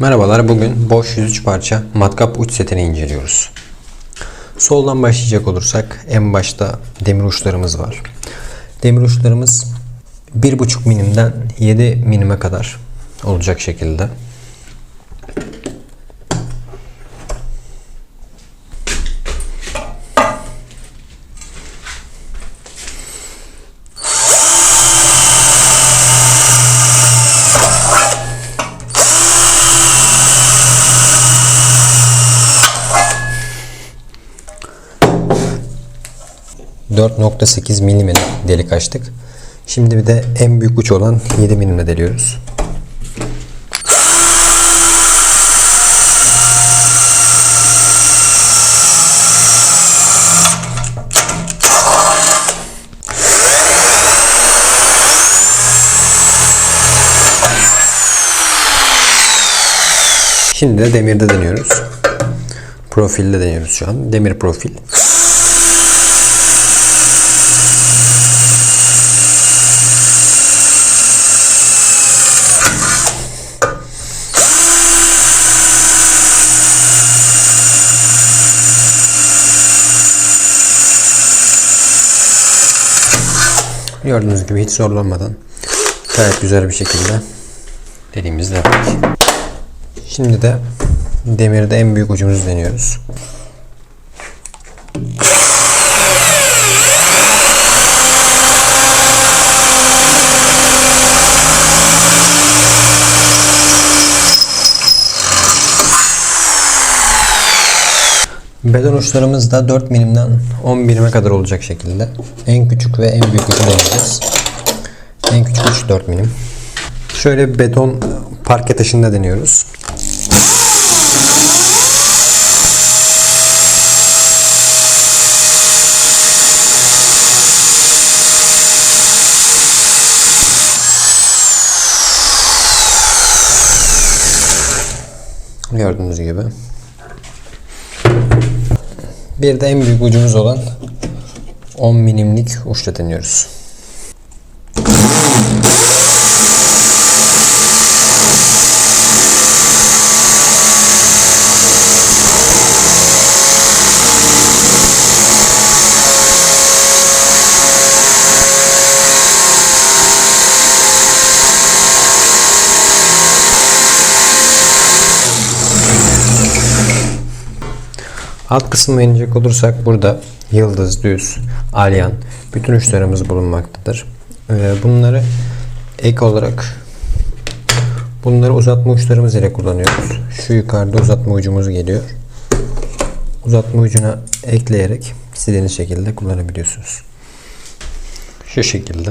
Merhabalar, bugün boş 103 parça matkap uç setini inceliyoruz. Soldan başlayacak olursak en başta demir uçlarımız var. Demir uçlarımız 1.5 milimden 7 milime kadar olacak şekilde. ...4.8 milimle delik açtık. Şimdi bir de en büyük uç olan 7 milimle deliyoruz. Şimdi de demirde deniyoruz. Profilde deniyoruz şu an. Demir profil. Gördüğünüz gibi hiç zorlanmadan gayet güzel bir şekilde dediğimizde. Şimdi de demirde en büyük ucumuzu deniyoruz. Beden uçlarımız da 4 milimden 10 milime kadar olacak şekilde. En küçük ve en büyük ucu deneyeceğiz. En küçük uç 4 milim. Şöyle beton parke taşında deniyoruz. Gördüğünüz gibi. Bir de en büyük ucumuz olan 10 milimlik uçla deniyoruz. Alt kısmına inecek olursak burada yıldız, düz, alyan bütün uçlarımız bulunmaktadır. Ee, Bunları ek olarak bunları uzatma uçlarımız ile kullanıyoruz. Şu yukarıda uzatma ucumuz geliyor. Uzatma ucuna ekleyerek istediğiniz şekilde kullanabiliyorsunuz. Şu şekilde.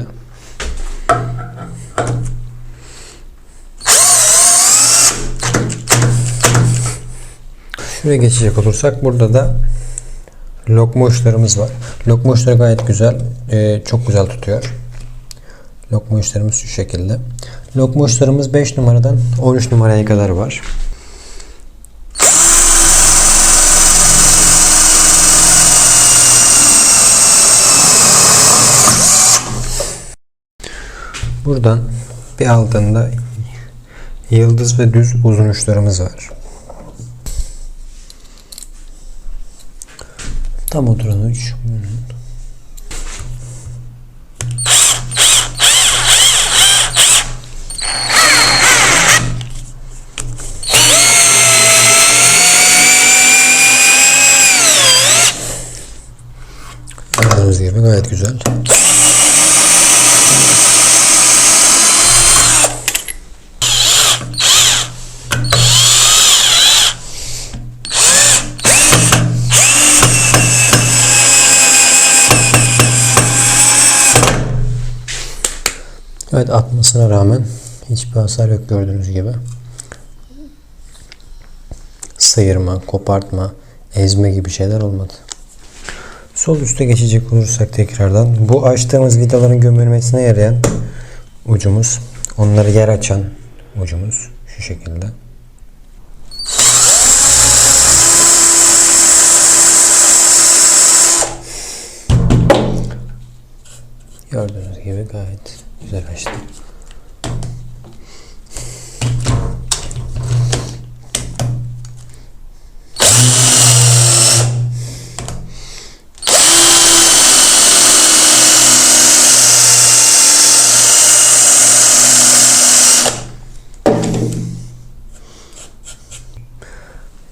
Şuraya geçecek olursak burada da lokma uçlarımız var. Lokma uçları gayet güzel. Ee, çok güzel tutuyor. Lokma uçlarımız şu şekilde. Lokma uçlarımız 5 numaradan 13 numaraya kadar var. Buradan bir altında yıldız ve düz uzun uçlarımız var. Tam oturan uç. Gördüğünüz gibi gayet güzel. Evet atmasına rağmen hiçbir hasar yok gördüğünüz gibi. Sıyırma, kopartma, ezme gibi şeyler olmadı. Sol üste geçecek olursak tekrardan bu açtığımız vidaların gömülmesine yarayan ucumuz. Onları yer açan ucumuz şu şekilde. Gördüğünüz gibi gayet Güzel açtı.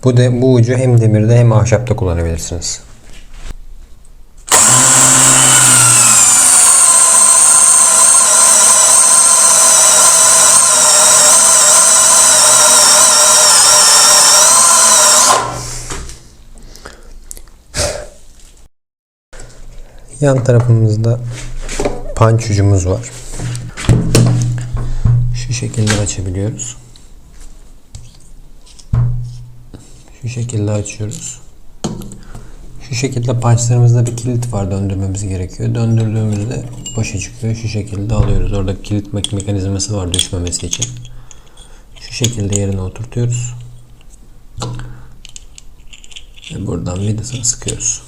Bu, de, bu ucu hem demirde hem ahşapta kullanabilirsiniz. Yan tarafımızda punch ucumuz var. Şu şekilde açabiliyoruz. Şu şekilde açıyoruz. Şu şekilde punchlarımızda bir kilit var döndürmemiz gerekiyor. Döndürdüğümüzde boşa çıkıyor. Şu şekilde alıyoruz. Orada kilit me- mekanizması var düşmemesi için. Şu şekilde yerine oturtuyoruz. Ve buradan vidasını sıkıyoruz.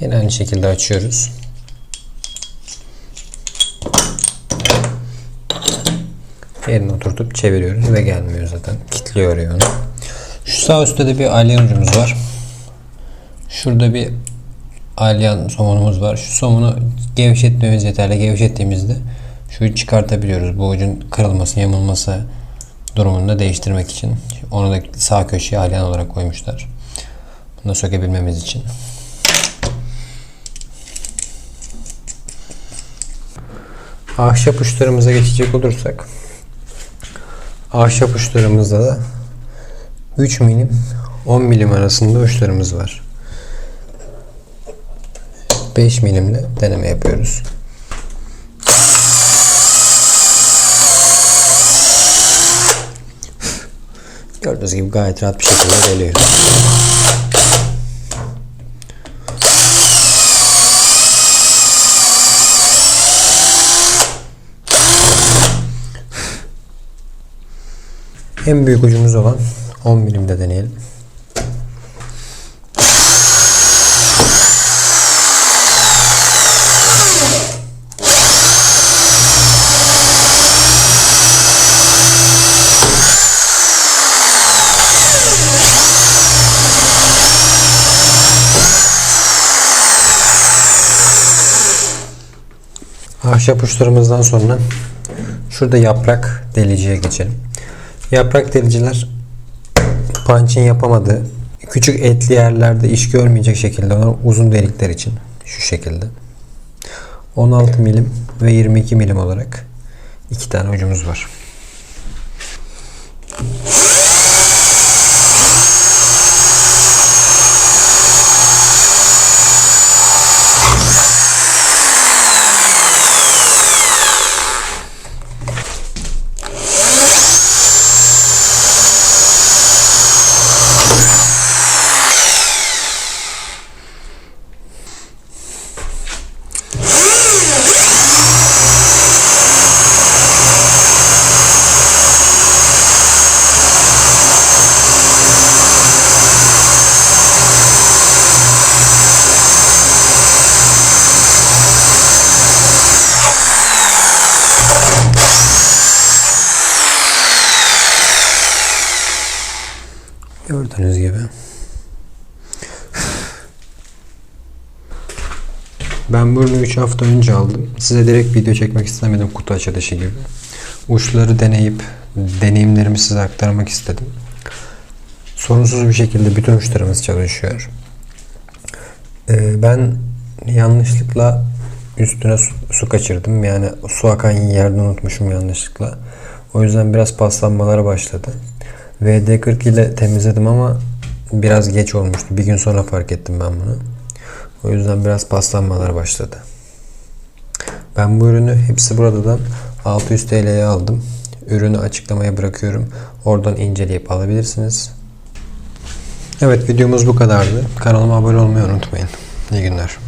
Yine aynı şekilde açıyoruz. Yerine oturtup çeviriyoruz ve gelmiyor zaten. Kilitliyor oraya. Şu sağ üstte de bir alyan ucumuz var. Şurada bir alyan somonumuz var. Şu somonu gevşetmemiz yeterli. Gevşettiğimizde şu çıkartabiliyoruz. Bu ucun kırılması, yamulması durumunda değiştirmek için. Onu da sağ köşeye alyan olarak koymuşlar. Bunu da sökebilmemiz için. Ahşap uçlarımıza geçecek olursak ahşap uçlarımızda da 3 milim 10 milim arasında uçlarımız var. 5 milimle deneme yapıyoruz. Gördüğünüz gibi gayet rahat bir şekilde geliyor. En büyük ucumuz olan 10 milimde deneyelim. Ahşap uçlarımızdan sonra şurada yaprak deliciye geçelim. Yaprak deliciler punch'in yapamadığı küçük etli yerlerde iş görmeyecek şekilde olan uzun delikler için şu şekilde 16 milim ve 22 milim olarak iki tane ucumuz var. Gördüğünüz gibi. Ben bunu 3 hafta önce aldım. Size direkt video çekmek istemedim kutu açılışı gibi. Uçları deneyip deneyimlerimi size aktarmak istedim. Sorunsuz bir şekilde bütün uçlarımız çalışıyor. Ee, ben yanlışlıkla üstüne su, su kaçırdım. Yani su akan yerde unutmuşum yanlışlıkla. O yüzden biraz paslanmalara başladı. VD40 ile temizledim ama biraz geç olmuştu. Bir gün sonra fark ettim ben bunu. O yüzden biraz paslanmalar başladı. Ben bu ürünü hepsi buradan 600 TL'ye aldım. Ürünü açıklamaya bırakıyorum. Oradan inceleyip alabilirsiniz. Evet videomuz bu kadardı. Kanalıma abone olmayı unutmayın. İyi günler.